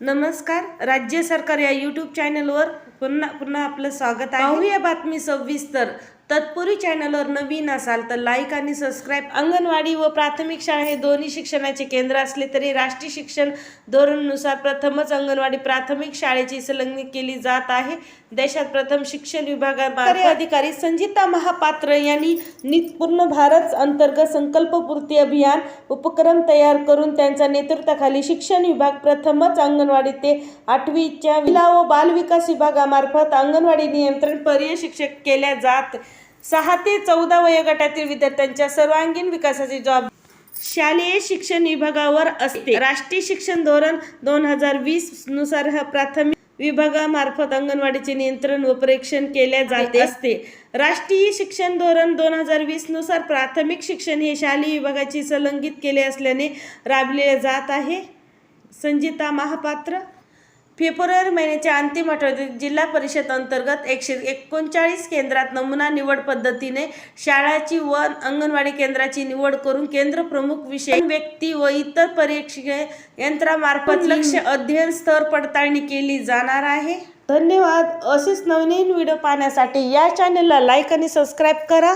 नमस्कार राज्य सरकार या यूट्यूब चॅनलवर पुन्हा पुन्हा आपलं स्वागत आहे. पाहूया बातमी सविस्तर. तत्पूर्वी चॅनलवर नवीन असाल तर लाईक आणि सबस्क्राईब अंगणवाडी व प्राथमिक शाळा हे दोन्ही शिक्षणाचे केंद्र असले तरी राष्ट्रीय शिक्षण धोरणनुसार प्रथमच अंगणवाडी प्राथमिक शाळेची संलग्नित केली जात आहे. देशात प्रथम शिक्षण विभागात अधिकारी संजिता महापात्र यांनी पूर्ण भारत अंतर्गत संकल्पपूर्ती अभियान उपक्रम तयार करून त्यांच्या नेतृत्वाखाली शिक्षण विभाग प्रथमच अंगणवाडी ते आठवीच्या महिला व बालविकास विभागामार्फत अंगणवाडी नियंत्रण पर्यय शिक्षक केल्या जात सहा ते चौदा वयोगटातील विद्यार्थ्यांच्या सर्वांगीण विकासाची जबाब शालेय शिक्षण विभागावर असते. राष्ट्रीय शिक्षण धोरण दोन हजार वीसनुसार हा प्राथमिक विभागामार्फत अंगणवाडीचे नियंत्रण व परीक्षण केले जाते. असते. राष्ट्रीय शिक्षण धोरण दोन हजार वीसनुसार प्राथमिक शिक्षण हे शालेय विभागाची संलंगित केले असल्याने राबविले जात आहे. संजिता महापात्र फेब्रुवारी महिन्याच्या अंतिम आठवड्यात जिल्हा परिषद अंतर्गत एकशे एकोणचाळीस केंद्रात नमुना निवड पद्धतीने शाळाची व अंगणवाडी केंद्राची निवड करून केंद्र प्रमुख विषय व्यक्ती व इतर परीक्षक यंत्रामार्फत लक्ष अध्ययन स्तर पडताळणी केली जाणार आहे. धन्यवाद. असेच नवनवीन व्हिडिओ पाहण्यासाठी या चॅनलला लाईक आणि सबस्क्राईब करा.